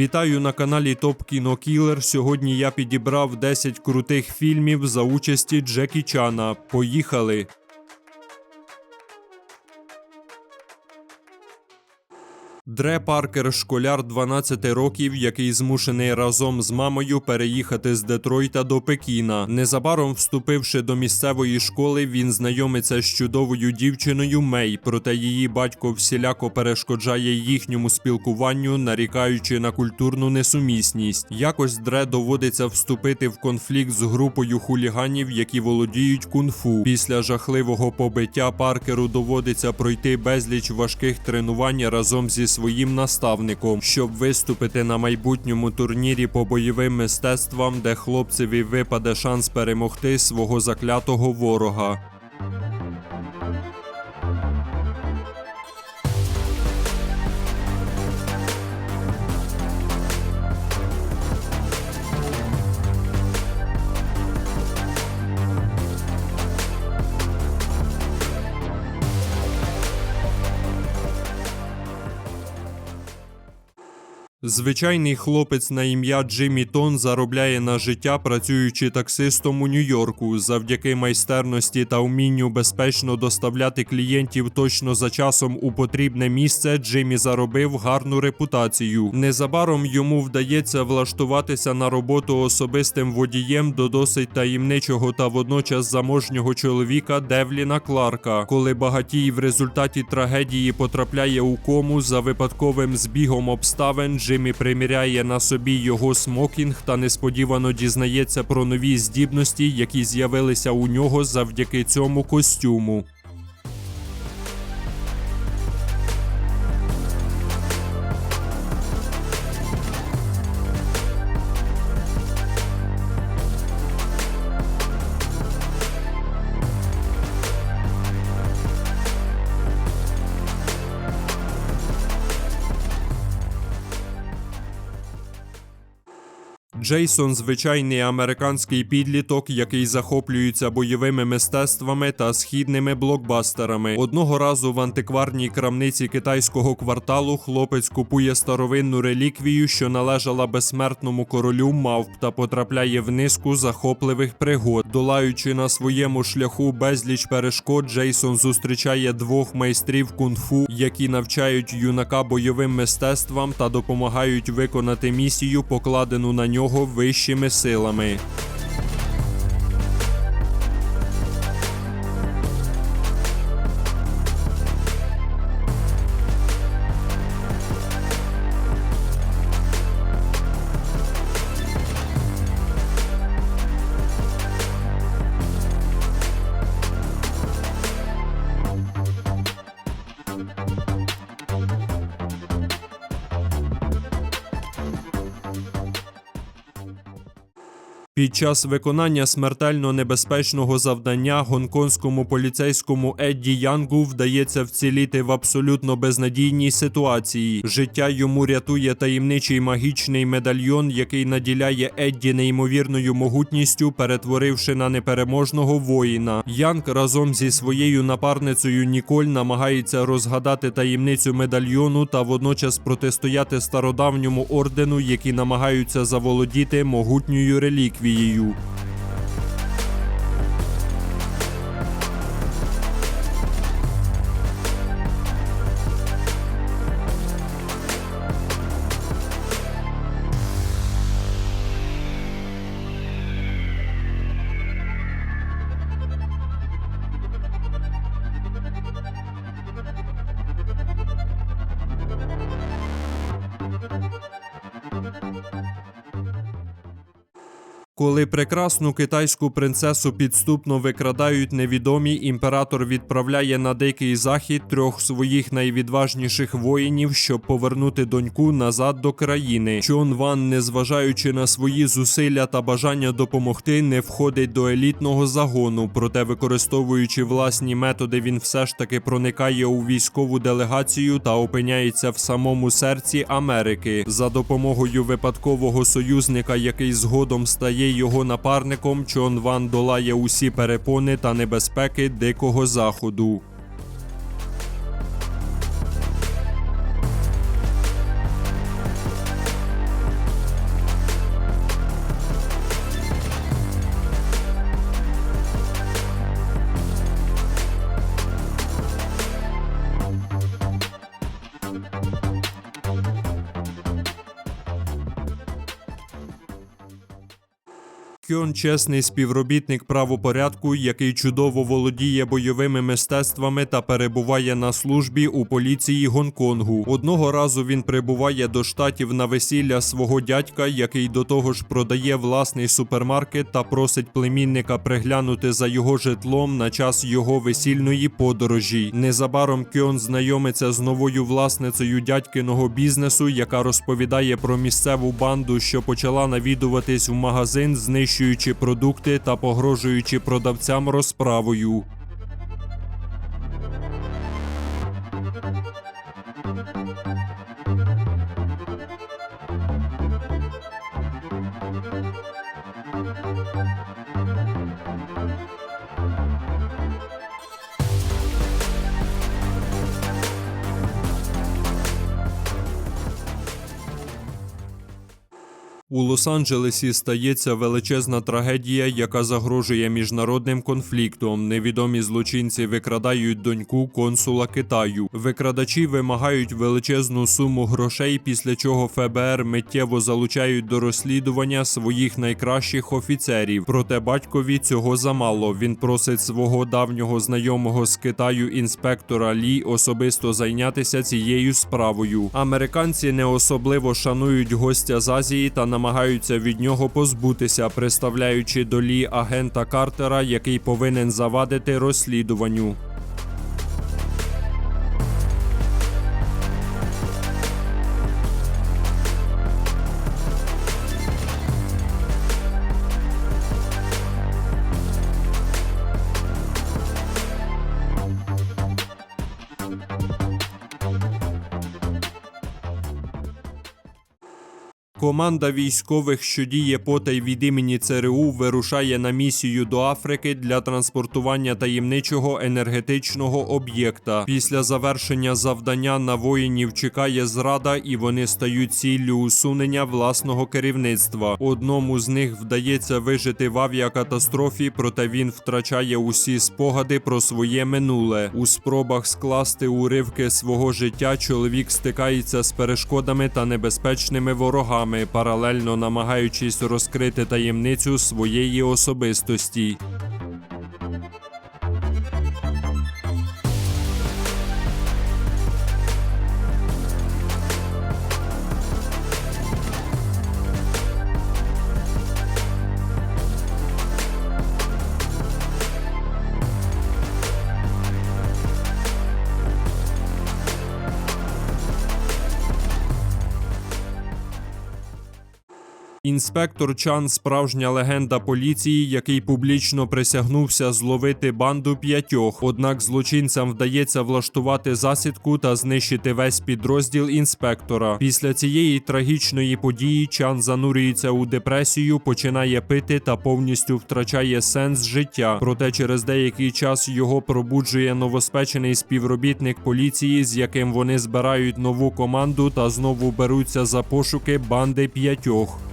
Вітаю на каналі Топ Кіно Кілер. Сьогодні я підібрав 10 крутих фільмів за участі Джекі Чана. Поїхали! Дре Паркер, школяр 12 років, який змушений разом з мамою переїхати з Детройта до Пекіна. Незабаром вступивши до місцевої школи, він знайомиться з чудовою дівчиною Мей, проте її батько всіляко перешкоджає їхньому спілкуванню, нарікаючи на культурну несумісність. Якось Дре доводиться вступити в конфлікт з групою хуліганів, які володіють кунг-фу. Після жахливого побиття Паркеру доводиться пройти безліч важких тренувань разом зі своїм наставником, щоб виступити на майбутньому турнірі по бойовим мистецтвам, де хлопцеві випаде шанс перемогти свого заклятого ворога. Звичайний хлопець на ім'я Джиммі Тон заробляє на життя, працюючи таксистом у Нью-Йорку. Завдяки майстерності та вмінню безпечно доставляти клієнтів точно за часом у потрібне місце. Джиммі заробив гарну репутацію. Незабаром йому вдається влаштуватися на роботу особистим водієм до досить таємничого та водночас заможнього чоловіка Девліна Кларка. Коли багатій в результаті трагедії потрапляє у кому за випадковим збігом обставин. Джиммі приміряє на собі його смокінг та несподівано дізнається про нові здібності, які з'явилися у нього завдяки цьому костюму. Джейсон звичайний американський підліток, який захоплюється бойовими мистецтвами та східними блокбастерами. Одного разу в антикварній крамниці китайського кварталу хлопець купує старовинну реліквію, що належала безсмертному королю мавп та потрапляє в низку захопливих пригод. Долаючи на своєму шляху безліч перешкод, Джейсон зустрічає двох майстрів кунг-фу, які навчають юнака бойовим мистецтвам та допомагають виконати місію, покладену на нього вищими силами. Під час виконання смертельно небезпечного завдання гонконгському поліцейському Едді Янгу вдається вціліти в абсолютно безнадійній ситуації. Життя йому рятує таємничий магічний медальйон, який наділяє Едді неймовірною могутністю, перетворивши на непереможного воїна. Янг разом зі своєю напарницею Ніколь намагається розгадати таємницю медальйону та водночас протистояти стародавньому ордену, які намагаються заволодіти могутньою реліквією. Wii U Коли прекрасну китайську принцесу підступно викрадають невідомі, імператор відправляє на дикий захід трьох своїх найвідважніших воїнів, щоб повернути доньку назад до країни. Чон Ван, незважаючи на свої зусилля та бажання допомогти, не входить до елітного загону. Проте, використовуючи власні методи, він все ж таки проникає у військову делегацію та опиняється в самому серці Америки за допомогою випадкового союзника, який згодом стає його напарником, Чон Ван долає усі перепони та небезпеки дикого заходу. Кьон чесний співробітник правопорядку, який чудово володіє бойовими мистецтвами та перебуває на службі у поліції Гонконгу. Одного разу він прибуває до штатів на весілля свого дядька, який до того ж продає власний супермаркет та просить племінника приглянути за його житлом на час його весільної подорожі. Незабаром Кьон знайомиться з новою власницею дядькиного бізнесу, яка розповідає про місцеву банду, що почала навідуватись в магазин, знищуючи продукти та погрожуючи продавцям розправою. У Лос-Анджелесі стається величезна трагедія, яка загрожує міжнародним конфліктом. Невідомі злочинці викрадають доньку консула Китаю. Викрадачі вимагають величезну суму грошей, після чого ФБР миттєво залучають до розслідування своїх найкращих офіцерів. Проте батькові цього замало. Він просить свого давнього знайомого з Китаю інспектора Лі особисто зайнятися цією справою. Американці не особливо шанують гостя з Азії та намагаються від нього позбутися, представляючи до Лі агента Картера, який повинен завадити розслідуванню. Команда військових, що діє потай від імені ЦРУ, вирушає на місію до Африки для транспортування таємничого енергетичного об'єкта. Після завершення завдання на воїнів чекає зрада, і вони стають ціллю усунення власного керівництва. Одному з них вдається вижити в авіакатастрофі, проте він втрачає усі спогади про своє минуле. У спробах скласти уривки свого життя чоловік стикається з перешкодами та небезпечними ворогами, паралельно намагаючись розкрити таємницю своєї особистості. Інспектор Чан справжня легенда поліції, який публічно присягнувся зловити банду п'ятьох. Однак злочинцям вдається влаштувати засідку та знищити весь підрозділ інспектора. Після цієї трагічної події Чан занурюється у депресію, починає пити та повністю втрачає сенс життя. Проте через деякий час його пробуджує новоспечений співробітник поліції, з яким вони збирають нову команду та знову беруться за пошуки банди п'ятьох.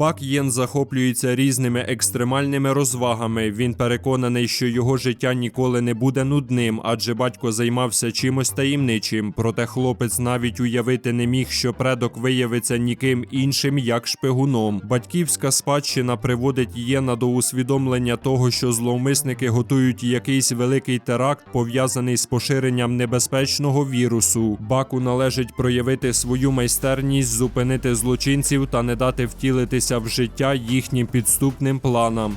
Бак Єн захоплюється різними екстремальними розвагами. Він переконаний, що його життя ніколи не буде нудним, адже батько займався чимось таємничим. Проте хлопець навіть уявити не міг, що предок виявиться ніким іншим, як шпигуном. Батьківська спадщина приводить Єна до усвідомлення того, що зловмисники готують якийсь великий теракт, пов'язаний з поширенням небезпечного вірусу. Баку належить проявити свою майстерність, зупинити злочинців та не дати втілитися в життя їхнім підступним планам.